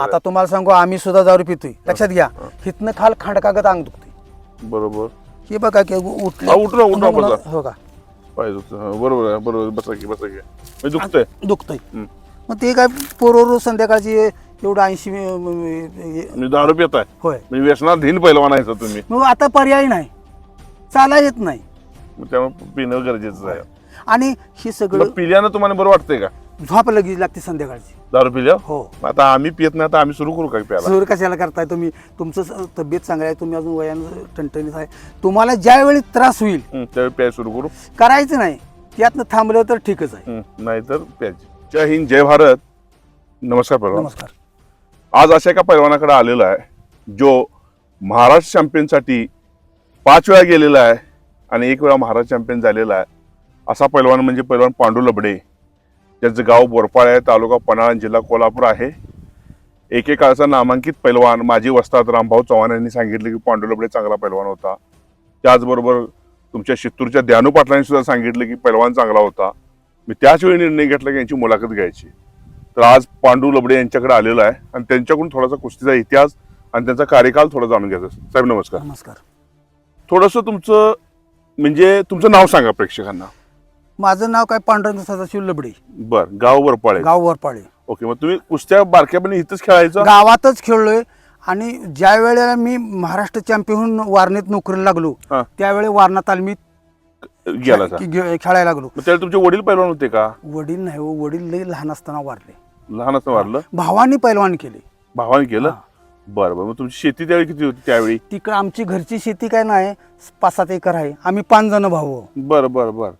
आता तुम्हाला सांगू आम्ही सुद्धा दारू पितोय. लक्षात घ्या हिथनं खाल खांडकागत अंग दुखतोय. बरोबर. हे बघा की उठले उठला, उठला. हो का. हा, बरोबर आहे बरोबर बसा की बसा की. दुखतंय. दुखतंय. मग ते काय पोरोरो संध्याकाळची एवढं ऐंशी होय म्हणजे दारू पिताय. म्हणजे व्यसनात धीन पहिलवान आहे तुम्ही. मग आता पर्याय नाही. चाला येत नाही. त्यामुळे पिणं गरजेचं आहे. आणि हे सगळं पिल्यानं तुम्हाला बरं वाटतंय का? झोप लगेच लागते संध्याकाळची. दारू पिल्या हो. आता आम्ही पित नाही आता आम्ही सुरू करू का प्यायला? सुरू कशाला करताय तुम्ही? तुमचं स- तब्येत चांगली आहे तुम्ही अजून वयानं टणटणीत आहे. तुम्हाला ज्यावेळी त्रास होईल हं, त्यावेळी प्याय सुरू करू. करायचं नाही. त्यातनं थांबलं तर ठीकच आहे. हं, नाहीतर प्यायची. जय हिंद जय भारत. नमस्कार पहिलवान नमस्कार. आज अशा एका पैलवानाकडे आलेला आहे जो महाराष्ट्र चॅम्पियनसाठी पाच वेळा गेलेला आहे आणि एक वेळा महाराष्ट्र चॅम्पियन झालेला आहे. असा पैलवान म्हणजे पैलवान पांडू लबडे. ज्याचं गाव बोरपाळ आहे तालुका पन्हाळा जिल्हा कोल्हापूर आहे. एकेकाळचा नामांकित पैलवान माजी वस्तात रामभाऊ चव्हाण यांनी सांगितले की पांडू लबडे चांगला पैलवान होता. त्याचबरोबर तुमच्या शित्तूरच्या द्यानू पाटलांनी सुद्धा सांगितलं की पैलवान चांगला होता. मी त्याच वेळी निर्णय घेतला की यांची मुलाखत घ्यायची. तर आज पांडू लबडे यांच्याकडे आलेला आहे आणि त्यांच्याकडून थोडासा कुस्तीचा इतिहास आणि त्यांचा कार्यकाल थोडा जाणून घ्यायचा. साहेब नमस्कार. नमस्कार. थोडंसं तुमचं म्हणजे तुमचं नाव सांगा प्रेक्षकांना. माझं नाव काय पांडुरंग सदाशिव लबडे. बर गाव वरपाळे. गाव वरपाळे. ओके मग तुम्ही कुस्त्या बारक्यापणे इथंच खेळायचं? गावातच खेळलोय. आणि ज्या वेळेला मी महाराष्ट्र चॅम्पियन वारणेत नोकरीला लागलो हा. त्यावेळी वारणा तालमीत गेला सा. खे- खे- खेळायला लागलो. मग त्यावेळी तुमचे वडील पैलवान होते का? वडील नाही हो वडील लई लहान असताना वारले. लहान असं वारलं? भावानी पैलवान केले. भावाने केलं. बरं बरं. मग तुमची शेती त्यावेळी किती होती त्यावेळी? तिकडं आमची घरची शेती काय नाही पाच सात एकर आहे. आम्ही पाच जण भाऊ. बरं बरं बरं.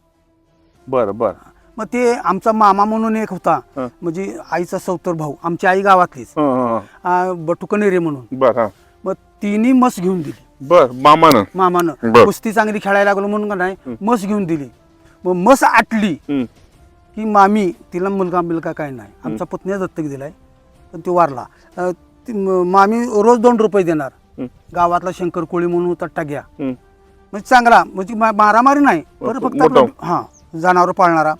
बरं बरं. मग ते आमचा मामा म्हणून एक होता. हा. म्हणजे आईचा सौतर भाऊ आमची आई गावातलीच. हं, हं, हं. आ, बटुकनेरे म्हणून. बरं हा. मग तिन्ही मस घेऊन दिली. बर मामानं? मामानं. बर. कुस्ती चांगली खेळायला लागलो म्हणून का नाही मस घेऊन दिली. मग मस आटली हं. की मामी तिला मुलगा बिलगा काय नाही. आमचा पुतण्या दत्तक दिलाय पण तो वारला. अ, ती म- मामी रोज दोन रुपये देणार. हं. गावातला शंकर कोळी म्हणून होता टाक्या हं. म्हणजे चांगला म्हणजे मा- मारामारी नाही बरं फक्त मोठा. आपलं- हा. जनावर पाळणारा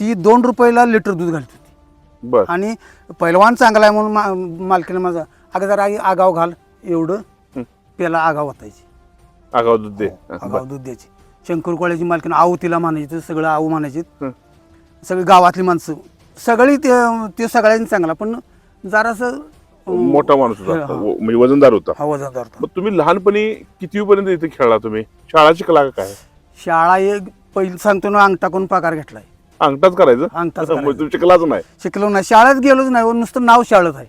ती दोन रुपयाला लिटर दूध घालत होती बर आणि पैलवान चांगला आहे म्हणून मा- मालकीने माझा अगं जरा आगाव घाल एवढं. त्याला आगाव वाटायची आगाव दूध दे हा, आगाव. दूध द्यायची शंकरकोळ्याची मालकीन आऊ तिला म्हणायची सगळं आऊ म्हणायची हं. सगळी गावातली माणसं सगळी ते ते सगळ्यांनी चांगला पण जरासं अं, मोठा माणूस होता हा. व- म्हणजे वजनदार होता हा वजनदार होता. मग तुम्ही लहानपणी किती पर्यंत इथे खेळला तुम्ही शाळा शिकला का काय शाळा एक पहिली सांगतो ना अंग टाकून पगार घेतलाय. अंगठाच करायचं? अंगठाच शिकलाच नाही. शिकलो नाही. शाळेत गेलोच नाही नुसतं नाव शाळेत आहे.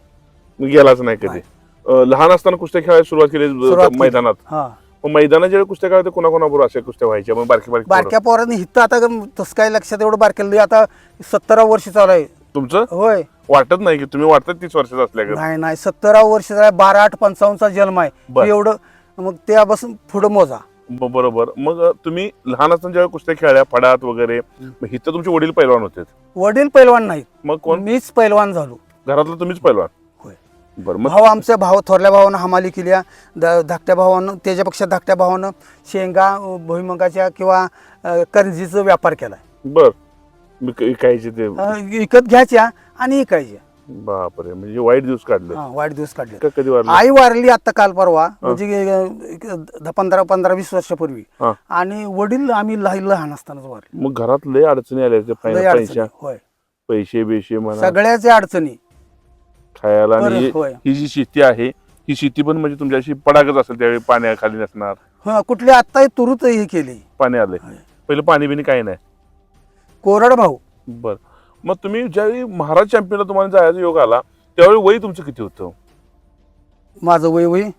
गेलाच नाही कधी? अं, लहान असताना कुस्त्या खेळायला सुरुवात केली सुरुवात केली. मैदानात. हा. मग मैदानात ज्यावेळी कुस्त्या खेळायला कोणाकोणाबरोबर अशा कुस्त्या व्हायच्या? मग बारकी बारकी बारक्या पोरांनी हिथं आता तसं काय लक्षात एवढं बारकेलं आता सत्तरा वर्ष चालू आहे. तुमचं? होय. वाटत नाही की तुम्ही वाटतात तीस वर्षाचं असल्या नाही नाही. सत्तरा वर्ष बारा आठ पंचावन्नचा जन्म आहे. बर. एवढं मग त्यापासून पुढं मोजा. बरोबर. मग तुम्ही लहान असताना ज्यावेळी कुस्त्या खेळल्या फडात वगैरे मग इथं तुमचे वडील पैलवान होते. वडील पैलवान नाहीत मग कोण? मीच पैलवान झालो. घरातलं तुम्हीच पैलवान? होय. बरं मग? भाऊ आमच्या भाऊ थोरल्या भावानं हमाली केल्या द धाकट्या भावानं त्याच्यापेक्षा धाकट्या भावानं शेंगा भुईमुगाच्या किंवा करंजीचा व्यापार केलाय. बर. मी क- विकायचे ते. अ, विकत घ्यायच्या आणि विकायच्या. बापरे म्हणजे वाईट दिवस काढले हा वाईट दिवस काढले का कधी वारले आई वारली आता काल परवा म्हणजे एक पंधरा पंधरा वीस वर्षापूर्वी. हा. आणि वडील आम्ही लहान लहान असतानाच वारले. मग घरात लय अडचणी आल्या त्या लय पैसा अडचणी. पैशा. होय. पैसे बेशे म्हणा. सगळ्याच्या अडचणी. खायला आणि बरं, ही- होय. ही जी शेती आहे ही शेती पण म्हणजे तुमच्याशी पडाकच असेल त्यावेळी पाण्याखाली नसणार. हा कुठली आत्ता तुरुत हे केली. पाणी आलंय होय. पहिलं पाणी बिणी काही नाही. कोरड भाऊ बर. मग तुम्ही ज्यावेळी महाराज चॅम्पियनला तुम्हाला जायचा योग आला त्यावेळी वय तुमचं किती होतं? माझं वय वय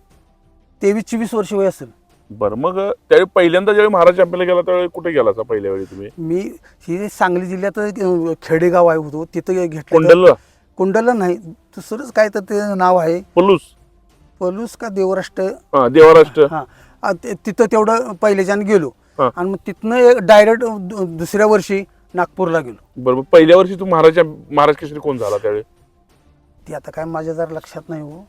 तेवीस चोवीस वर्ष वय असेल. बरं मग त्यावेळी पहिल्यांदा ज्यावेळी महाराज चॅम्पियनला गेला त्यावेळी कुठे गेला होता पहिल्या वेळी तुम्ही? मी ही सांगली जिल्ह्यात अ, खेडेगाव आहे होतो तिथं घेतलं कोंडलला? कुंडल नाही दुसरंच काय तर ते नाव आहे. पलूस? पलूस का देवराष्ट्र? हा देवराष्ट्र. हा ते- तिथं तेवढं पहिल्याच्यानं गेलो. हा. आणि मग तिथनं डायरेक्ट दुसऱ्या वर्षी नागपूरला गेलो. बरोबर पहिल्या वर्षी तू महाराज महाराज केसरी कोण झाला त्यावेळी? ते आता काय माझ्या जरा लक्षात नाही हो.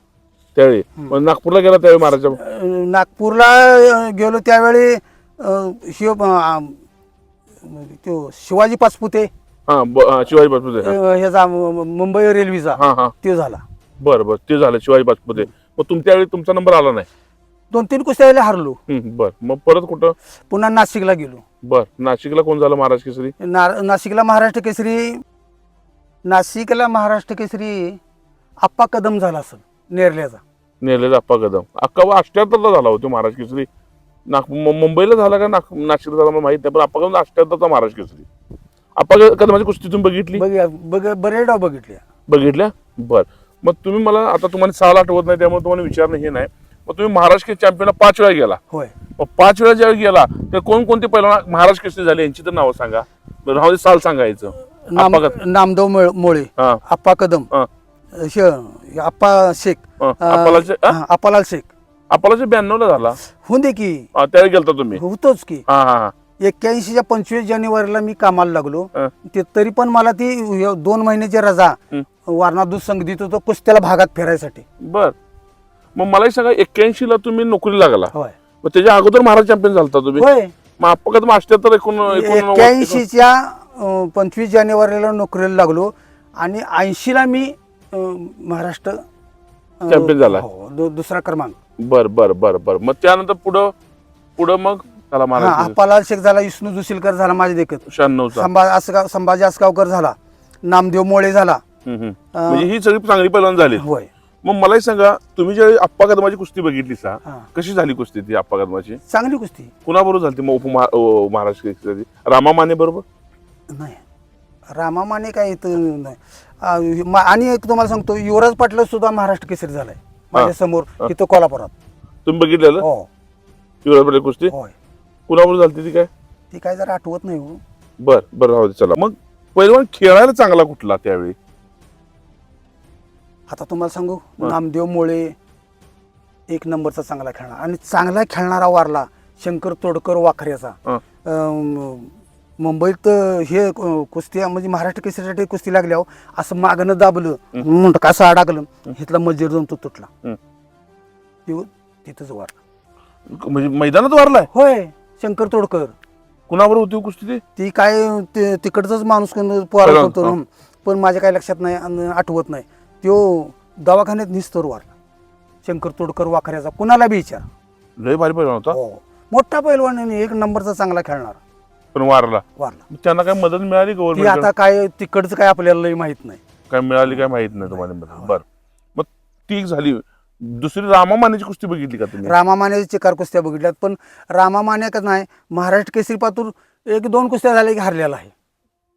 त्यावेळी? मग नागपूरला गेला त्यावेळी महाराज? अ, नागपूरला अ, गेलो त्यावेळी अ, शिव अ, तो शिवाजी पाचपुते. हा ब- हा, शिवाजी अ, ह्याचा म- मुंबई रेल्वेचा. हा हा. तो झाला. बरं बरं ते झालं शिवाजी पाचपुते. मग तुमच्या वेळी तुमचा नंबर आला नाही? दोन तीन कुस्त्या हारलो. हम्म, बरं. मग परत कुठं? पुन्हा नाशिकला गेलो. बर नाशिकला कोण झालं महाराज केसरी? ना नाशिकला महाराष्ट्र केसरी नाशिकला महाराष्ट्र केसरी आप्पा कदम झाला असेल नेरल्याचा नेलेला अप्पा कदम. अक्का अष्ट्याहत्तरला झाला होतो महाराज केसरी. नाग मु- मुंबईला झाला का नाग नाशिकला झाला मला माहीत नाही पण अप्पा कदम अष्ट्याहत्तरचा महाराज केसरी. अप्पा क- कदमाची कुस्ती तुम्ही बघितली? बघ बघ बरेच डाव बघितल्या. बघितल्या? बर. मग तुम्ही मला आता तुम्हाला साल आठवत नाही त्यामुळे तुम्हाला विचारणं हे नाही. मग तुम्ही महाराष्ट्र चॅम्पियनला पाच वेळा गेला. होय. मग पाच वेळा ज्यावेळी गेला तर कोणकोणते पहिलवान महाराज केसरी झाले? यांची तर नावं सांगा. बरं, राहू दे साल सांगायचं. नाम कदम. नामदेव मोळ- मोळे हा. आप्पा कदम हा. श- आप्पा शेख हा. हा? हा, अप्पालाल शेख. अप्पालाचे ब्याण्णव झाला. होऊन दे की. हा, त्यावेळी गेलता तुम्ही. होतोच की. हा हा हा. एक्क्याऐंशीच्या पंचवीस जानेवारीला मी कामाला लागलो. हा. ते तरी पण मला ती दोन महिन्याची रजा हं. वारणा दूध संघ देत होतो कुस्त्याला भागात फिरायसाठी. बर. मग मला एक सांगा एक्क्याऐंशी ला तुम्ही नोकरी लागला. होय. मग त्याच्या अगोदर महाराज चॅम्पियन झालता तुम्ही. होय. मग आपण कदम अष्ट्याहत्तर एकूण एक्क्याऐंशीच्या पंचवीस जानेवारीला नोकरीला लागलो आणि ऐंशीला मी अं, महाराष्ट्र अं, Champion झाला. हो, दु- दुसरा क्रमांक. बर बर बर बर. मग त्यानंतर पुढं पुढं मग? त्याला हा महाराज. अप्पालाल शेख झाला विष्णू जोशीलकर झाला माझ्या देखत. शहाण्णवचा संभा आसगाव संभाजी आसगावकर झाला नामदेव मोळे झाला. हम्म, हम्म. अं, म्हणजे ही सगळी चांगली पहिलवान झाली. होय. मग मला एक सांगा तुम्ही ज्यावेळी अप्पा कदमाची कुस्ती बघितली सा हा. कशी झाली कुस्ती ती अप्पा कदमाची? चांगली कुस्ती. कुणाबरोबर झाली ती मग उपमहा- अं, महाराज केसरी रामा माने बरोबर? नाही. रामा माने काय इथं नाही. आ, मा- आणि एक तुम्हाला सांगतो युवराज पाटील सुद्धा महाराष्ट्र केसरी झालाय. माझ्यासमोर इथं कोल्हापुरात. तुम्ही बघितलेलं? हो. शिवराज पाटील कुस्ती? होय. कुणाबरोबर झाली ती काय? ती काय जरा आठवत नाही हो. बर बर राहू दे चला. मग पहिलवान खेळायला चांगला कुठला त्यावेळी? आता तुम्हाला सांगू नामदेव मोळे एक नंबरचा चांगला खेळणार. आणि चांगला खेळणारा वारला शंकर तोडकर वाखऱ्याचा हा. अं, मुंबईत हे अं, कुस्ती म्हणजे महाराष्ट्र केसरीसाठी कुस्ती लागल्यावर असं मागणं दाबलं म्हणतं कसं अडकलं इथला मजीर जाऊन तो तुटला. हं. तिथंच वारला. म्हणजे मैदानात वारलाय? होय शंकर तोडकर. कुणाबरोबर होती हो कुस्ती ती? ती काय ते- तिकडचाच माणूस कोण होतो हा. पण माझ्या काही लक्षात नाही आणि आठवत नाही. त्यो दवाखान्यात निस्तोर वारला शंकर तोडकर वाखऱ्याचा कुणाला बी विचार. लय भारी पहिलवान होता. हो. मोठा पैलवान आणि एक नंबरचा चांगला खेळणार. पण वारला. वारला. मग त्यांना काय मदत मिळाली ती गव्हर्नमेंट आता काय तिकडचं काय आपल्याला लई माहीत नाही. काय मिळाली काय माहीत नाही तुम्हाला मदत? बर. मग ती एक झाली. दुसरी रामा मानेची कुस्ती बघितली का तुम्ही? रामा माने चिकार कुस्त्या बघितल्यात पण रामा माने का नाही महाराष्ट्र केसरी पातूर एक दोन कुस्त्या झाल्या की हरलेला आहे.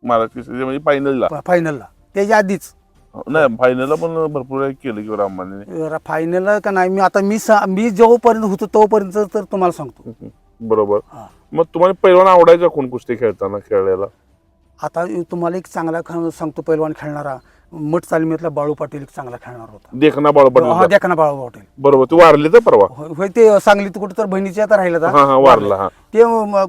महाराज केसरी म्हणजे फायनलला फायनलला त्याच्या आधीच. नाही फायनलला पण भरपूर केलं किंवा राम माने फायनल का नाही मी आता मी सा- मी जोपर्यंत होतो तोपर्यंत तर तुम्हाला सांगतो. बरोबर. हा. मग तुम्हाला पहिलवान आवडायचा कोण कुस्ती खेळताना खेळायला? आता तुम्हाला एक चांगला ख- सांगतो पैलवान खेळणारा मठ तालमीतला बाळू पाटील एक चांगला खेळणार होता. देखना बाळ हा पाटील द्या ना बाळू पाटील. बरोबर तू वारले तर परवा. होय होय, ते सांगलीत कुठं तर बहिणीच्या तर राहिला हा. हा वारला हा. ते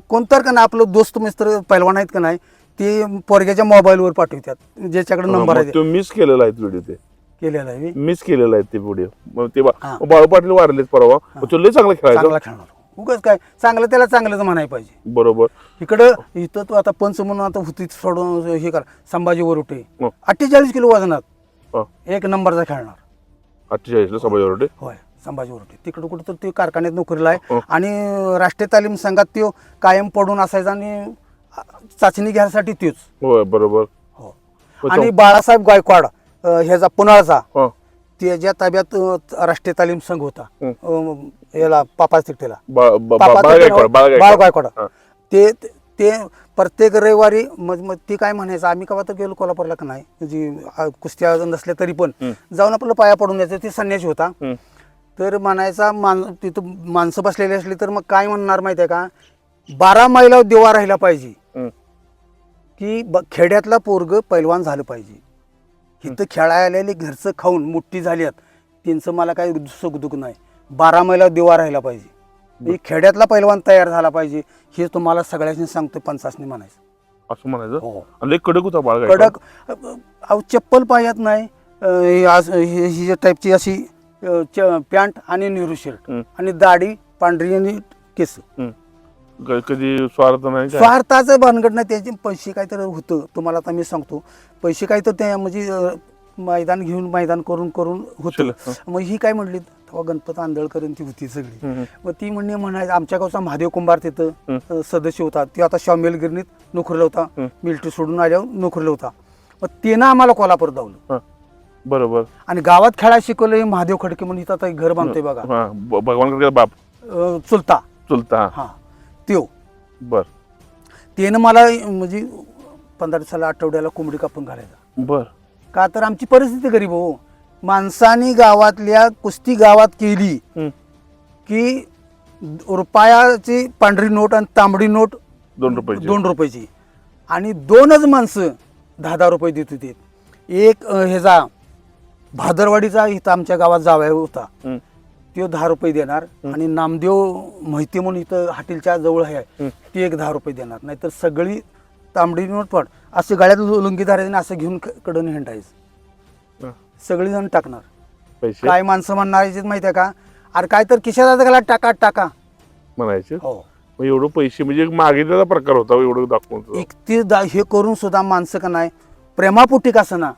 कोणतर का ना आपलं दोस्त मित्र पैलवान आहेत का नाही ते पोरग्याच्या मोबाईलवर पाठवतात ज्याच्याकडे नंबर आहे ते. मिस केलेला आहे व्हिडिओ ते. केलेला आहे मी. मिस केलेला आहे ते व्हिडिओ मग ते बा-. बाळू पाटील वारलेत परवा. मग तो लय चांगला खेळायचा. चांगला खेळणार. उगाच काय चांगलं त्याला चांगलंच म्हणायला पाहिजे. बरोबर. इकडं इथं तू आता पंच म्हणून आता होती सोडून हे कर संभाजी वरुटे हो. अठ्ठेचाळीस किलो वजनात हा. एक नंबरचा खेळणार. अठ्ठेचाळीसला सभाजी वरडे होय संभाजी वरुटे तिकडं कुठं तर ते कारखान्यात नोकरीला आहे. हो. आणि राष्ट्रीय तालीम संघात तो कायम पडून असायचा आणि चाचणी घ्यायसाठी तोच. होय बरोबर. हो. आणि बाळासाहेब गायकवाड अं, ह्याचा पुनाळचा हा. त्याच्या ताब्यात अं, राष्ट्रीय तालीम संघ होता. अं, याला पापाच तिकटेला बा- बा- बा- पापाच बाळ गायकवाड बाळ बाळ गायकवाड. गायकवाड हा. ते ते प्रत्येक रविवारी मग मग ते काय म्हणायचं आम्ही कवा तर गेलो कोल्हापूरला का नाही? म्हणजे आ, कुस्त्या नसल्या तरी पण. जाऊन आपलं पाया पडून यायचं ते संन्यासी होता. तर म्हणायचा मान तिथं माणसं बसलेली असली तर मग काय म्हणणार माहिती आहे का? बारा मैला देवा राहिला पाहिजे. हं. की ब खेड्यातला पोरग पैलवान झालं पाहिजे. इथं खेळायला आलेले घरचं खाऊन मुठ्ठी झाली आहेत त्यांचं मला काही सुख दुःख नाही. बारा मैला देवा राहिला पाहिजे. म्हणजे खेड्यातला पैलवान तयार झाला पाहिजे हे तुम्हाला सगळ्यांनी सांगतो पंचासनी म्हणायचं. असं म्हणायचं? हो. आणि लय कडक होता बाळ गायकवाड कडक अहो चप्पल पायात नाही अ, हे आज- हे- ही जी टाईपची अशी अ, च- पॅन्ट आणि नेहरू शर्ट हं. आणि दाढी पांढरी आणि केस. हं. क- कधी स्वार्थ नाही काय? स्वार्थाचं भानगड नाही त्याचे पैसे काहीतरी होतं. तुम्हाला आता मी सांगतो. पैसे काय तर त्या म्हणजे अ, मैदान घेऊन मैदान करून करून होतं. शिल्लक, हं. मग ही काय म्हणली? तेव्हा गणपत आंधळकर ती होती सगळी. हम्म. मग ती म्हणणे म्हणायचं आमच्या गावचा महादेव कुंभार तिथं हं. अ, सदस्य होता. तो आता शामिल गिरणीत नोकरीला होता. हं. मिलिटरी सोडून आल्यावर नोकरीला होता. मग त्यानं आम्हाला कोल्हापूर हा. बरोबर. आणि गावात खेळायला शिकवलं हे महादेव खडके म्हणून. इथं आता एक घर बांधतोय बघा. हा. ब- भगवान बाप. अ, चुलता. चुलता. हा हा. त्यो. बर. त्यानं मला म्हणजे पंधरा दिवसाला आठवड्याला कोंबडी कापून घालायचा. बर. का तर आमची परिस्थिती गरीब हो. माणसानी गावातल्या कुस्ती गावात केली. की रुपयाची पांढरी नोट आणि तांबडी नोट दोन रुपयाची. दोन रुपयाची. आणि दोनच माणसं दहा दहा रुपये देत होते. एक अं, ह्याचा भादरवाडीचा इथं आमच्या गावात जावया होता. तो दहा रुपये देणार आणि नामदेव माहिती म्हणून इथं हॉटेलच्या जवळ आहे. ती एक दहा रुपये देणार. नाहीतर सगळी तांबडी नोट पण असे गाड्यात लुंगी धरायचं आणि असं घेऊन कडून हिंडायचं. हा. सगळी जण टाकणार. पैसे? काय माणसं म्हणणार माहिती आहे का? अरे काय तर घाला टाका टाका. म्हणायचे? हो. एवढं पैसे म्हणजे मागितल्याचा प्रकार होता एवढं दाखवून. एकतीस दा हे करून सुद्धा माणसं का नाही? प्रेमापोटी का ना.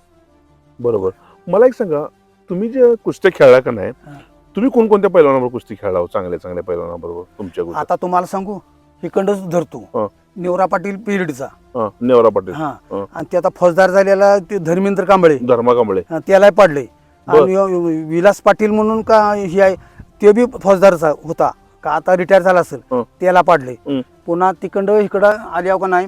बरोबर. मला एक सांगा तुम्ही जे कुस्त्या खेळला का नाही. तुम्ही कोणकोणत्या पैलवानाबरोबर कुस्ती खेळला हो चांगल्या चांगल्या पैलवानाबरोबर तुमच्या? आता तुम्हाला सांगू इकडंच हा. धरतो नेवरा पाटील पिरियडचा हा, नेवरा पाटील हा हा. आणि ते आता फौजदार झालेला ते धर्मेंद्र कांबळे धर्मा कांबळे हा, त्याला पाडले बर. आणि विलास पाटील म्हणून का हे आहे ते बी फौजदारचा होता का आता रिटायर झाला असेल हं. त्याला पाडले हं. पुन्हा तिकडं इकडं आल्या का नाही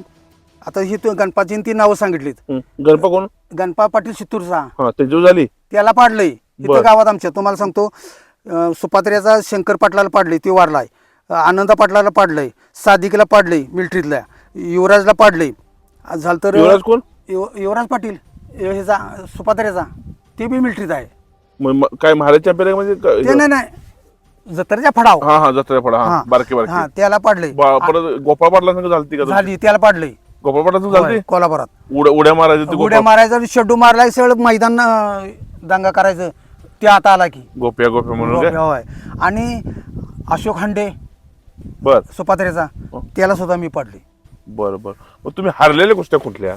आता ही तो गणपाची ती नावं सांगितलीत हं. गणपा कोण गणपा पाटील शितूरचा हा झाली त्याला पाडलंय बर. इथं गावात आमच्या तुम्हाला सांगतो सुपात्र्याचा शंकर पाटलाला पाडले ते वारलाय. अं, आनंदा पाटलाला पाडलंय सादिकला पाडलंय मिलिटरीतल्या युवराजला पाडलंय. आज झालं तर युवराज कोण? युव- युवराज पाटील ह्याचा सुपात्र्याचा ते बी मिलिटरीत आहे. म- काय महाराज चॅम्पियन म्हणजे ते नाही नाही. जत्रेच्या फडाव. हा हा जत्रा फडा हा. बारके हा बारके त्याला पाडलंय. बा- परत गोपाळ पाटला संग झालती का तुमची? झाली त्याला पाडलंय. गोपाळ पाटला संग होय, झालती कोल्हापुरात. उड्या उड्या मारायची ती उड्या मारायचं शेड्डू मारलाय सगळं मैदान अं, दंगा करायचं. ते आता आला की. गोप्या गोप्या म्हणून काय? होय. आणि अशोक हांडे बर. सुपात्र्याचा हो. त्याला सुद्धा मी पाडले. बर बर. मग तुम्ही हारलेल्या कुस्त्या कुठल्या?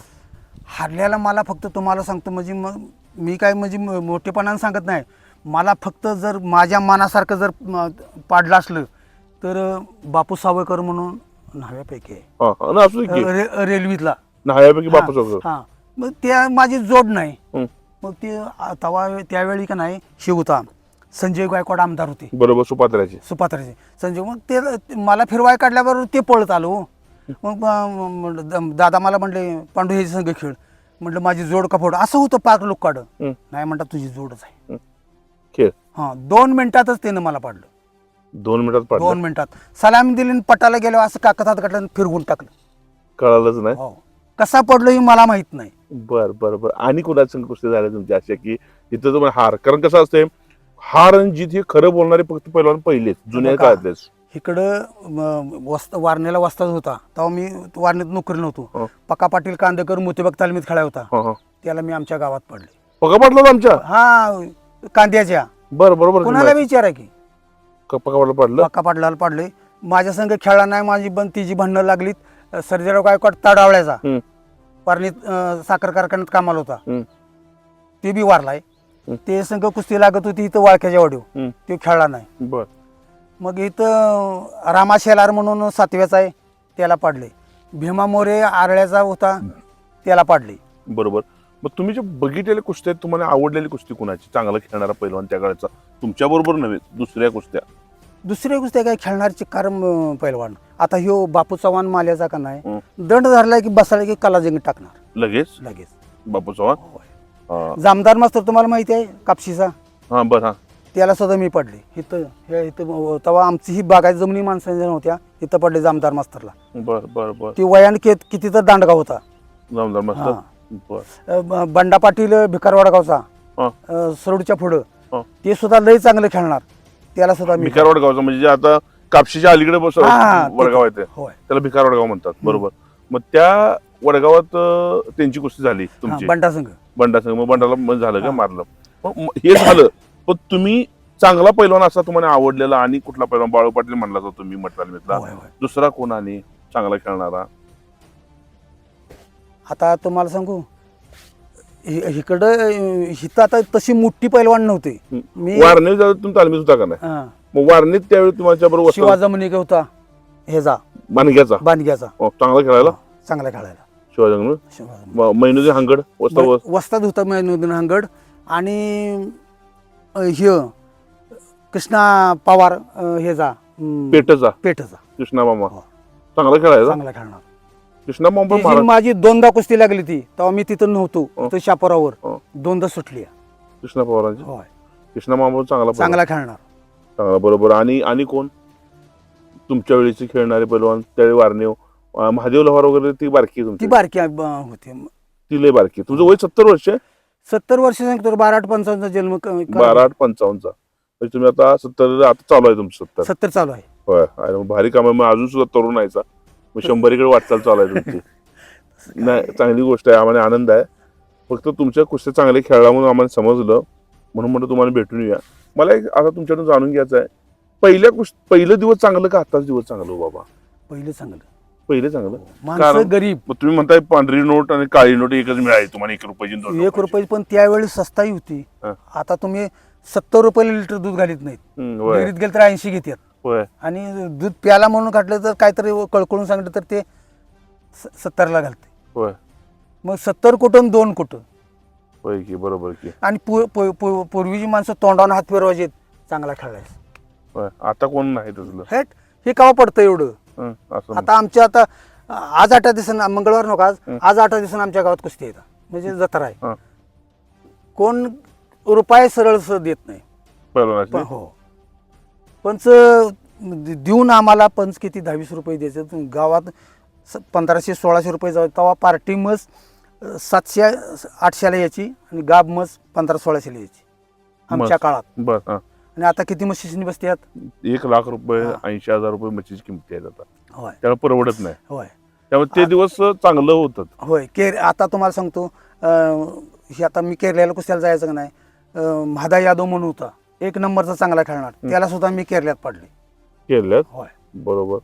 हारल्याला मला फक्त तुम्हाला सांगतो म्हणजे मी काय म्हणजे म- मोठेपणानं सांगत नाही. मला फक्त जर माझ्या मनासारखं जर म, पाडलं असलं तर अं, बापू सावळकर म्हणून न्हाव्यापैकी आहे. हा हा ना असू दे की? अं, रे, रेल्वेतला. न्हाव्यापैकी बापू चौधरी. हा. मग त्या माझी जोड नाही. हं. मग ते आ- तवा त्यावेळी का नाही शिव होता. संजय गायकवाड आमदार होते. बरोबर सुपात्र्याची सुपात्राचे. संजय मग ते मला फिरवाय काढल्याबरोबर ते पळत आलो. मग द- दादा मला म्हणले पांडू हे संघ खेळ. म्हटलं माझी जोड का फोड. असं होतं पाक लोक काढ. नाही म्हणतात तुझी जोडच आहे. खेळ. हां दोन मिनिटातच त्यानं मला पाडलं. दोन मिनिटात पाडलं? दोन मिनिटात. सलामी दिली आणि पटाला गेलो असं काकत हात काढलं आणि फिरवून टाकलं. कळालंच नाही? हो. कसा पडलो हे मला माहीत नाही. बर बर बर. आणि कुणाच्या संग कुस्ती झाल्या तुमच्या अशा की इथं तुम्हाला हार कारण कसं असते हार आणि जीत हे खरं बोलणारे फक्त पहिलवान पहिलेच जुन्या बघा. काळातलेच. इकडं वस्त वारणेला वस्ताद होता. तेव्हा मी वारणेत नोकरी नव्हतो. हो. पक्का पाटील कांदेकर मोतीबाग तालमीत खेळा होता. हा हा. त्याला मी आमच्या गावात पडले. पका पाडलं आमच्या? हा कांद्याच्या. बर बरोबर कुणाला विचारा की? पका पाडलं पाडलं? पक्का पाटलाला पाडले. माझ्या संघ खेळला नाही माझी पण तिची भांडणं लागलीत. सर्जेराव गायकवाड ताडावळ्याचा. हम्म. अं, साखर कारखान्यात कामाला होता. हम्म. ते बी वारलाय. ते संघ कुस्ती लागत होती इथं वाळक्याच्या वाडीव हम्म. ते खेळला नाही. बर. मग इथं रामा शेलार म्हणून सातव्याचा आहे त्याला पाडले. भीमा मोरे आरळ्याचा होता त्याला पाडले. बरोबर. मग तुम्ही जे बघितलेल्या कुस्त्या आहेत, तुम्हाला आवडलेली कुस्ती कुणाची? चांगला खेळणारा पैलवान त्या काळाचा. तुमच्या बरोबर नव्हे दुसऱ्या कुस्त्या. दुसऱ्या कुस्त्या काय खेळणारचे कारण अं, पैलवान. आता ह्यो बापू चव्हाण माल्याचा का नाही हं. दंड धरला की बसायला की कलाजंग टाकणार. लगेच? लगेच. बापू चव्हाण. हा. जामदार मास्तर तुम्हाला माहिती आहे कापशीचा? हा बर हा. त्याला सुद्धा मी पडले. इथं हे इथं तेव्हा आमची ही बागायत जमिनी माणसांच्या नव्हत्या इथं पडले जामदार मास्तरला. बर बर बर. ती वयान के किती तर दांडगा होता? जमदार मस्त हा. बर. अ, ब- बंडा पाटील भिकारवाडा गावचा हा. अ, सरोडच्या पुढं हा. ते सुद्धा लय चांगलं खेळणार. त्याला सुद्धा मी भिकारवाड गावचा म्हणजे जे आता कापशीच्या अलीकडे बस हा, ते- वडगाव आहे ते. होय. त्याला भिकारवाड गाव म्हणतात बरोबर. मग त्या वडगावात अं, त्यांची कुस्ती झाली हा, तुमची. बंडा संघ. बंडा संघ मग बंडाला मग झालं का हा. मारलं? मग म- हे झालं. पण तुम्ही चांगला पैलवान असा तुम्हाला आवडलेला आणि कुठला पैलवान? बाळू पाटील म्हणला जातो तुम्ही म्हटला मित्रा. होय होय. दुसरा कोण आणि चांगला खेळणारा? आता तुम्हाला सांगू हि- इकडं अं, हिथं आता तशी मोठी पैलवान नव्हती. मी वारणीत जाऊ तुम्ही तालमीत होता का नाही? हा, मग वारणीत त्यावेळी तुमच्या बरोबर शिवाजा म्हणे होता ह्याचा मानग्याचा? बांधग्याचा हो, चांगला खेळायला? चांगला खेळायला. शिवाजी हंगड वस्ता वस वस्ताद होता मैनुद्दीन हंगड. आणि ह्य कृष्णा पवार अं, ह्याचा अं, पेटचा. पेठचा कृष्णा मामा. हो. चांगला खेळायचा? चांगला खेळणार. कृष्णा महाराज. माझी दोनदा कुस्ती लागली ती तेव्हा मी तिथं नव्हतो हो. तिथं शापोरावर. हो. दोनदा सुटली. कृष्णा पवारांची? होय. कृष्णा मामा चांगला. चांगला खेळणार. चांगला बरोबर. आणि आणि कोण? तुमच्या वेळेचे खेळणारे पैलवान त्यावेळी वारणेव अं, महादेव लोहार वगैरे ती बारकी आहे ती तुमची बारकी अं, होती. ती लय बारकी तुझं वय सत्तर वर्ष आहे? सत्तर वर्ष सांगतो बारा आठ पंचावन्नचा जन्म क- क- बारा आठ पंचावन्नचा. म्हणजे तुम्ही आता सत्तर आता चालू आहे तुमचं सत्तर. सत्तर चालू आहे. होय. अरे मग भारी काम आहे. मग अजून सुद्धा तरुण यायचा मग शंभरीकडे वाटचाल चालू आहे तुमची. नाही चांगली गोष्ट आहे आम्हाला आनंद आहे. फक्त तुमच्या कुस्त्या चांगले खेळला म्हणून आम्हाला समजलं म्हणून म्हणलं तुम्हाला भेटून येऊया. मला एक आता तुमच्याकडून जाणून घ्यायचं आहे. पहिल्या कुस्त पहिलं दिवस चांगलं का आताच दिवस चांगलं हो बाबा? पहिलं चांगलं. पहिले चांगलं? कारण- गरीब. मग तुम्ही म्हणताय पांढरी नोट आणि काळी नोट एकच मिळाली तुम्हाला एक रुपयाची एक रुपयाची. रुपये पण त्यावेळी सस्ताही होती. हा. आता तुम्ही सत्तर रुपये लिटर दूध घालीत नाहीत. गेलं तर ऐंशी घेतात. होय. आणि दूध प्याला म्हणून काढलं तर काहीतरी कळकळून सांगितलं तर ते स- सत्तरला घालते. होय. मग सत्तर कुठं आणि दोन कुठं होय की बरोबर की. आणि पू- पू- पू- पूर्वीची माणसं तोंडावर हात फिरवायचे चांगला खेळायचा होय. आता कोण नाही तसलं. हेट हे कावा पडतं एवढं? हं, असं आता आमच्या आता आज आठ दिवसांना मंगळवार नको आज हं. आज आठ दिवसांना आमच्या गावात कुस्ती येतात म्हणजे जत्रा आहे. हं. कोण रुपये सरळ स देत नाही. पहिलवानाची हो. पंच देऊन आम्हाला पंच किती? दहावीस रुपये द्यायचे. गावात स- पंधराशे सोळाशे रुपये जाऊ तेव्हा पार्टी मस सातशे आठशेला यायची आणि गाब मस पंधरा सोळाशेला यायची. आमच्या. काळात. बर हा. आणि आता किती म्हशीनी बसतात एक लाख रुपये हा. ऐंशी हजार रुपये मच्छीची किंमत आहे आता. होय. त्यामुळे परवडत नाही. होय. त्यामुळे ते दिवस चांगलं होतं. होय. केर आता तुम्हाला सांगतो अं, हे आता मी केरल्याला कुस्त्याला जायचं का नाही? अं, म्हादा यादव म्हणून होता. एक नंबरचा चांगला खेळणार. त्याला सुद्धा मी केरल्यात पाडले केल्यात होय. बरोबर.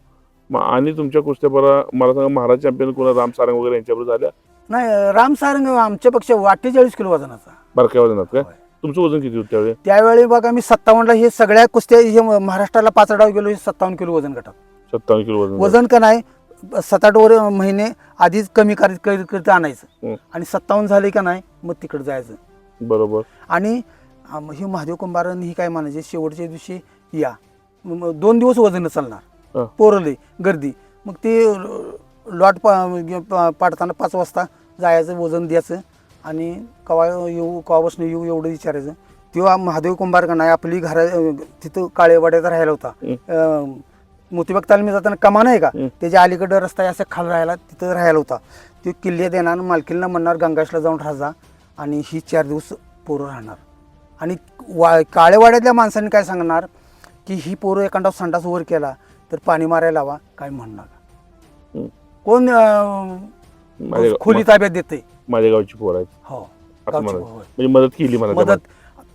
मग आणि तुमच्या कुस्त्या बरा मला सांगा महाराज चॅम्पियन कोणा राम सारंग वगैरे यांच्याबरोबर झाल्या? नाही राम सारंग आमच्यापेक्षा अठ्ठेचाळीस किलो वजनाचा. बारक्या वजनात काय. तुमचं वजन किती होतं त्यावेळी? त्यावेळी बघा मी सत्तावन्नला हे सगळ्या कुस्त्या हे महाराष्ट्राला पाच डाव गेलो हे सत्तावन्न किलो वजन गटात. सत्तावन्न किलो वजन वजन का नाही सात आठ वर महिने आधीच कमी करीत करीत आणायचं. आणि सत्तावन्न झाले का नाही मग तिकडे जायचं. बरोबर. आणि हे महादेव कुंभारन ही काय म्हणायचे? शेवटच्या दिवशी या. मग दोन दिवस वजन चालणार. हं. पोरले गर्दी. मग ते लॉट पा- पा- पाडताना पाच वाजता जायचं वजन द्यायचं आणि कवा येऊ कवापासून येऊ एवढं विचारायचं. तेव्हा महादेव कुंभार का नाही आपली घरा तिथं काळेवाड्यात राहायला होता. हं. अं, मोतीबाग तालमी जाताना कमान आहे का? हं. त्याच्या अलीकडं रस्ता आहे, असं खाल राहायला तिथं राहायला होता. ते किल्ले देणार मालकीला म्हणणार गंगाशला जाऊन राहा आणि ही चार दिवस पोरं राहणार. आणि वा काळेवाड्यातल्या माणसांनी काय सांगणार? की ही पोरं एखादा संडास वर केला तर पाणी मारायला हवा काय म्हणणार. कोण अं, माझ्या खोली ताब्यात देते माझ्या गावची पोर आहेत. हो. असं गावची म्हणायचं. होय. म्हणजे मदत केली मला त्या मदत.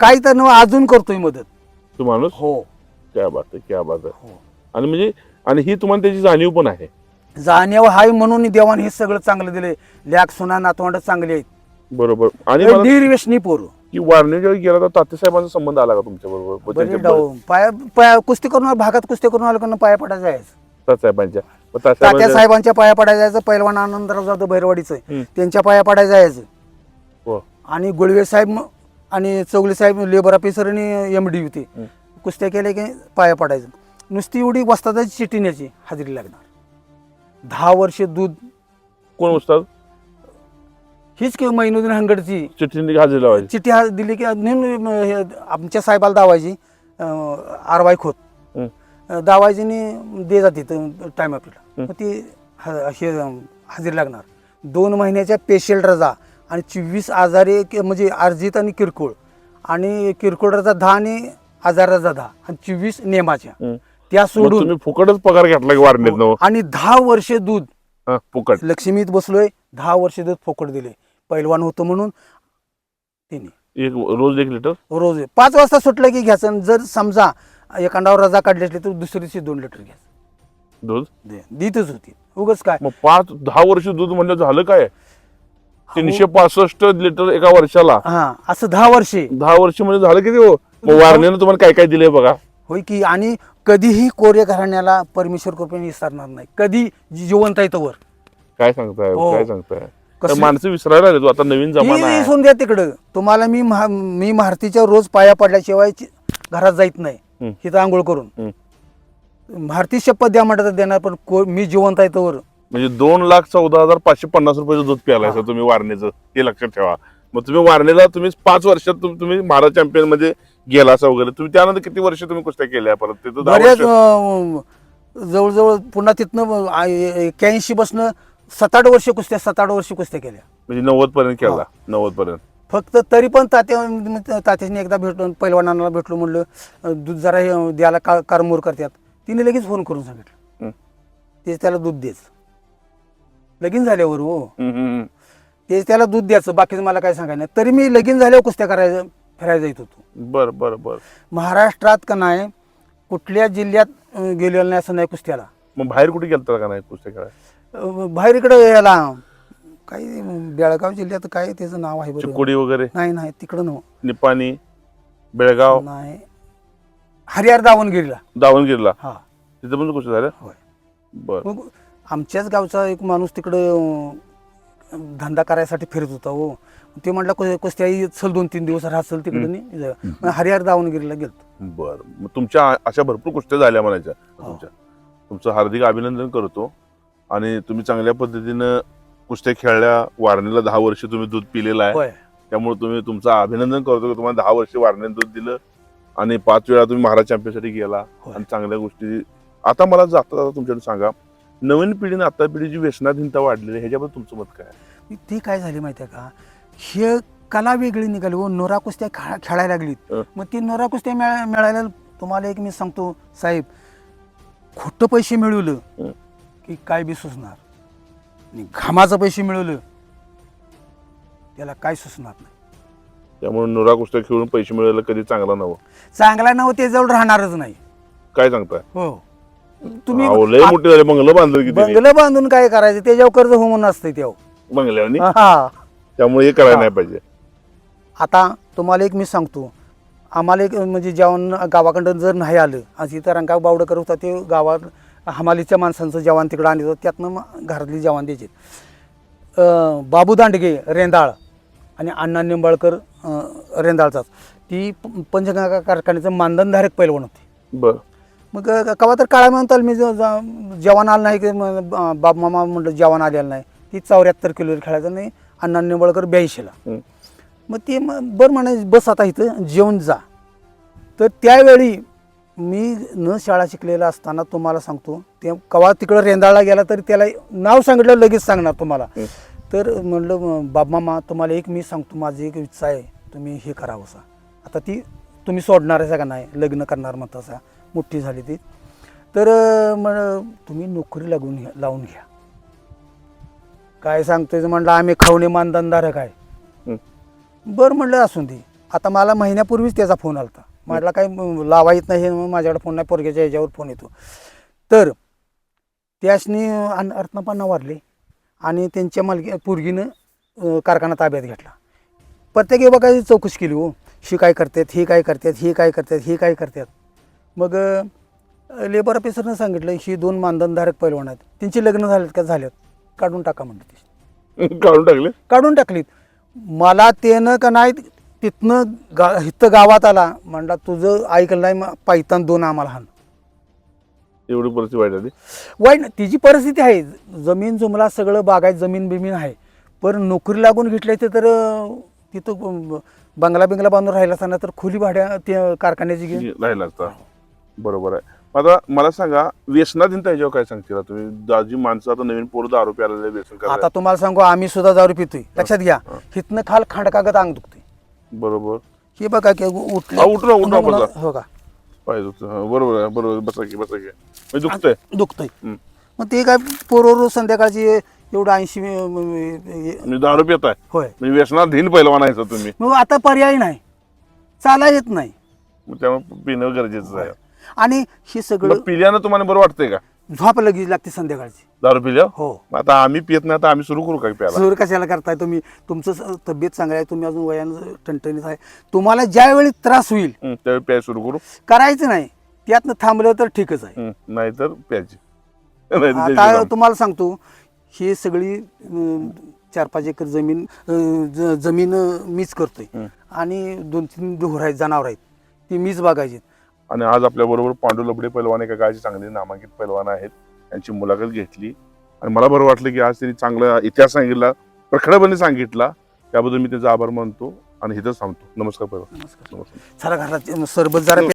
काही तर न अजून करतोय मदत. माणसाने. तू माणूस? हो. क्या बात आहे क्या बात आहे. हो. आणि म्हणजे आणि ही तुम्हाला त्याची जाणीव पण आहे. जाणीव हाय म्हणून देवान हे सगळं चांगलं दिले लॅक सुना नातवंड चांगली आहेत. बरोबर. आणि मला निर्व्यसनी पोरं. की वारणे जेव्हा गेला तर तात्यासाहेबांचा संबंध आला का तुमच्या बरोबर? पाया पाया कुस्ती करून भागात कुस्ती करून आलो पाया पडायला जायचं? तात्यासाहेबांच्या मग तात्या तात्यासाहेबांच्या साहेबांच्या पाया पडायला जायचं पैलवान आनंदराव जाधव भैरवाडीचं. त्यांच्या पाया पडायला जायचं. हो. आणि गुळवे साहेब म- आणि चौगले साहेब लेबर ऑफिसर आणि एम डी होते. कुस्त्या केल्या की पाया पडायचं. नुसती एवढी वस्तादाची चिठ्ठी न्यायची हजेरी लागणार. दहा वर्ष दूध कोण उस्ताद? हीच की मैनुद्दीन हंगडची चिठ्ठी हजेरी लावायची. चिठ्ठी हा दिली की नेहमी म- हे आमच्या साहेबाला दावायची आरवाई खोत. हं. अं, दावायजीने दे जाते टाईम आपल्याला. हं. मग ती ह- हे अं, हजेरी लागणार. दोन महिन्याच्या पेशल रजा आणि चोवीस आजारी कि- म्हणजे अर्जित आणि किरकोळ. आणि किरकोळ रजा दहा आणि आजार रजा दहा. आणि चोवीस नेमाच्या. हं. त्या मग सोडून तुम्ही फुकटच पगार घेतला की नव आणि दहा वर्षे दूध. फुकट. लक्ष्मीत बसलोय दहा वर्षे दूध फुकट दिले पैलवान होतं म्हणून तिने. एक रोज एक लिटर? रोज. पाच वाजता सुटलं की घ्यायचं आणि जर समजा एखाद्यावर रजा काढली असली तर दुसऱ्या दिवशी दोन लिटर घ्यायचं. दूध? दे- देतच होती. उगच काय? मग पाच दहा वर्ष दूध म्हणलं झालं काय? तीनशे पासष्ट लिटर एका वर्षाला. हा असं दहा वर्षे. दहा वर्ष म्हणजे झालं किती हो? मग वारण्यानं तुम्हाला काय काय दिलंय बघा. होय की आणि कधीही कोरे घराण्याला परमेश्वर कृपेने विसरणार नाही. कधी जी- जिवंत आहे तोवर. काय सांगताय हो. काय सांगताय? तर कसली- माणसं विसरायला लागले आता नवीन जमाना आहे. सोन द्या तिकडं. तुम्हाला मी महा- मी भारतीच्या रोज पाया पडल्याशिवाय चि- घरात जायत नाही. हिथं आंघोळ करून. हम्म. भारतीय शपथ द्या म्हणतात तर देणार पण को- मी जिवंत आहे तोवर. म्हणजे दोन लाख चौदा हजार पाचशे पन्नास रुपयाचं दूध प्यालाय सर तुम्ही वारणेचं. हे लक्षात ठेवा. मग तुम्ही वारणेला तुम्ही पाच वर्षात तुम- तुम्ही भारत चॅम्पियनमध्ये गेला असा वगैरे. तुम्ही त्यानंतर किती वर्ष तुम्ही कुस्त्या केल्या परत? तिथं दहा बऱ्याच वर्ष. अं, जवळजवळ पुन्हा तिथनं एक्क्याऐंशी बसनं सात आठ वर्ष कुस्त्या सात आठ वर्ष कुस्त्या केल्या. म्हणजे नव्वद पर्यंत केला नव्वद पर्यंत फक्त तरी पण तात्या तात्याने एकदा भेटलो पैलवानाला भेटलो म्हणलं दूध जरा हे द्यायला का कारमोर करतात. तिने लगेच फोन करून सांगितलं. ते त्याला दूध देच. लगीन झाल्यावर हो. ते त्याला दूध द्यायचं बाकीचं मला काय सांगायचं नाही. तरी मी लगीन झाल्यावर कुस्त्या करायचं फिरायला जात होतो. बर बर बर. महाराष्ट्रात का नाही कुठल्या जिल्ह्यात गेलेलं नाही असं नाही कुस्त्याला. मग बाहेर कुठे गेलता का नाही कुस्त्या अं, बाहेर इकडं याला काही बेळगाव जिल्ह्यात काय त्याचं नाव आहे बरं. चिकोडी वगैरे? नाही नाही तिकडं नव्ह निपाणी बेळगाव? नाही. हरिहर दावणगिरीला. दावणगिरीला. हा. तिथं पण झाल्या होय. बर. मग आमच्याच गावचा एक माणूस तिकडं अं, धंदा करायसाठी फिरत होता हो. ते म्हटलं "कुस- कुस्त्या ये, चल दोन तीन दिवस राहसल तिकडे नाही. जा." मग हरिहर दावणगिरीला गेलो बर. मग तुमच्या अशा भरपूर कुस्त्या झाल्या म्हणायच्या. हो. तुमच्या. तुमचं हार्दिक अभिनंदन करतो. आणि तुम्ही चांगल्या पद्धतीनं कुस्त्या खेळल्या वारणीला दहा वर्ष तुम्ही दूध पिलेलं आहे होय त्यामुळे तुम्ही तुमचं अभिनंदन करतो की तुम्हाला दहा वर्ष वारण्यात दूध दिलं आणि पाच वेळा तुम्ही महाराज चॅम्पियनसाठी गेला होय. आणि चांगल्या गोष्टी आता मला जाता जाता तुमच्याकडे सांगा नवीन पिढीने आता पिढीची व्यसनाधीनता वाढलेली आहे ह्याच्याबद्दल तुमचं मत काय आहे? ती काय झाली माहिती आहे का हे कला वेगळी निघाली हो नोरा कुस्त्या खेळा खेळायला लागलीत. मग ती नोरा कुस्त्या मिळा मिळायला तुम्हाला एक मी सांगतो साहेब खोटं पैसे मिळवलं हं. की काय बी सुचणार. आणि घामाचं पैसे मिळवलं त्याला काय सुचणार नाही. त्यामुळे नुरा कुस्त्या खेळून पैसे मिळायला कधी चांगला नवं चांगला नव ते जवळ राहणारच नाही. काय सांगताय? हो. तुम्ही अहो, लय मोठी झाली बंगलं बांधलं की बंगलं बांधून काय करायचं? त्याच्यावर कर्ज हो म्हणून असतं तेव्हा. बंगल्याने हा त्यामुळे हे करायला. नाही पाहिजे. आता तुम्हाला एक मी सांगतो. आम्हाला एक म्हणजे जेवण गावाकडं जर नाही आलं आज इथं रंगा बावडं करत होता ते गावात हमालीच्या माणसांचं जेवण तिकडं आणलं होतं त्यातनं मग घरातली जेवण द्यायचे. बाबू दांडगे रेंदाळ आणि अण्णा निंबाळकर रेंदाळचाच. ती पंचगंगा कारखान्याचं मानधनधारक पैलवान होते. बर. मग कवा तर काळा म्हणताल मी जेवण आलं नाही की बाप मामा म्हटलं जेवण आलेलं नाही. ती चौऱ्याहत्तर किलो खेळायचं नाही अण्णा निंबाळकर ब्याऐंशीला. मग ते मग बरं म्हणायचं बस आता इथं जेवण जा. तर त्यावेळी मी न शाळा शिकलेला असताना तुम्हाला सांगतो ते कवा तिकडं रेंदाळला गेला तरी त्याला नाव सांगितलं लगेच सांगणार तुम्हाला. तर म्हणलं बाबमामा तुम्हाला एक मी सांगतो माझी एक इच्छा आहे तुम्ही हे करावं सा आता ती तुम्ही सोडणार आहे का नाही लग्न करणार म्हणता सा मोठी झाली ती. तर म्हण तुम्ही नोकरी लागून घ्या लावून घ्या. काय सांगतोय म्हणलं आम्ही खावणे मानधनधारक आहे. हं. बरं म्हणलं असून दे. आता मला महिन्यापूर्वीच त्याचा फोन आलता. म्हटलं काय म- लावा येत नाही हे माझ्याकडे फोन नाही पोरग्याच्या ह्याच्यावर फोन येतो. तर त्यासनी अर्थनापांना वारले आणि त्यांच्या मालकी पोरगीनं कारखाना ताब्यात घेतला. प्रत्येक बघा चौकशी केली हो. ही काय करतात ही काय करतात ही काय करतात ही काय करतात. मग लेबर ऑफिसरनं सांगितलं ही दोन मानधनधारक पैलवान आहेत. त्यांची लग्न झालेत का? झाल्यात काढून टाका म्हणलं ते. काढून टाकले? काढून टाकलीत. मला त्यानं का नाही तिथनं गा इथं गावात आला म्हणला तुझं ऐकलं नाही मग पायतान दोन आम्हाला हाण एवढी परिस्थिती वाईट आली वाईट नाही तिची परिस्थिती आहे. जमीन जुमला सगळं बागायत जमीन बिमीन आहे. पण नोकरी लागून घेतली ते तर अं, तिथं अं, बंगला बिंगला बांधून राहिला असताना तर खोली भाड्या ते कारखान्याची घेऊन राहिला असता. बरोबर आहे. आता मला सांगा व्यसनाधीनता याच्यावर काय सांगतील? तुम्ही दाजी माणसं आता नवीन पोरं दारू प्यायला व्यसन आता तुम्हाला सांगू आम्ही सुद्धा दारू पितोय. लक्षात घ्या. हिथनं खाल खांडकागत अंग दुखते बरोबर. हे बघा की हा, उठले उठला, उठला. हो का? होतं. हा, बरोबर आहे बरोबर बसा की बसा की. म्हणजे दुखतंय. दुखतंय. मग ते काय पोरोरो संध्याकाळची एवढं ऐंशी होय म्हणजे दारू पिताय म्हणजे व्यसनाधीन पहिलवान आहे तुम्ही. मग आता पर्याय नाही. चाला येत नाही. मग त्यामुळे पिणं गरजेचं आहे. आणि हे सगळं मग पिल्यानं तुम्हाला बरं वाटतंय का? झोप लगेच लागते संध्याकाळची. दारू पिल्या हो. आता आम्ही पित नाही आता आम्ही सुरू करू काय प्यायला? सूर कशाला करताय तुम्ही? तुमचं स- तब्येत चांगली आहे तुम्ही अजून वयानं टणटणीत आहे. तुम्हाला ज्यावेळी त्रास होईल हं, त्यावेळी प्याय सुरू करू. करायचं नाही. त्यातनं थांबलं तर ठीकच आहे. हं, नाहीतर प्यायची. नाहीतर आता तुम्हाला सांगतो ही सगळी अं, चार पाच एकर जमीन अं, ज- जमीन अं, मीच करतोय. हं. आणि दोन तीन ढोर आहेत जनावर आहेत. ती मीच बघायची आणि आज आपल्या बरोबर पांडू लबडे पैलवान एका गायचे चांगले नामांकित पैलवान आहेत. त्यांची मुलाखत घेतली. आणि मला बरं वाटलं की आज त्यांनी चांगला इतिहास सांगितला प्रखडपणे सांगितला. त्याबद्दल मी त्याचा आभार मानतो आणि इथंच थांबतो. नमस्कार पैलवान. नमस्कार. नमस्कार. सरबत जरा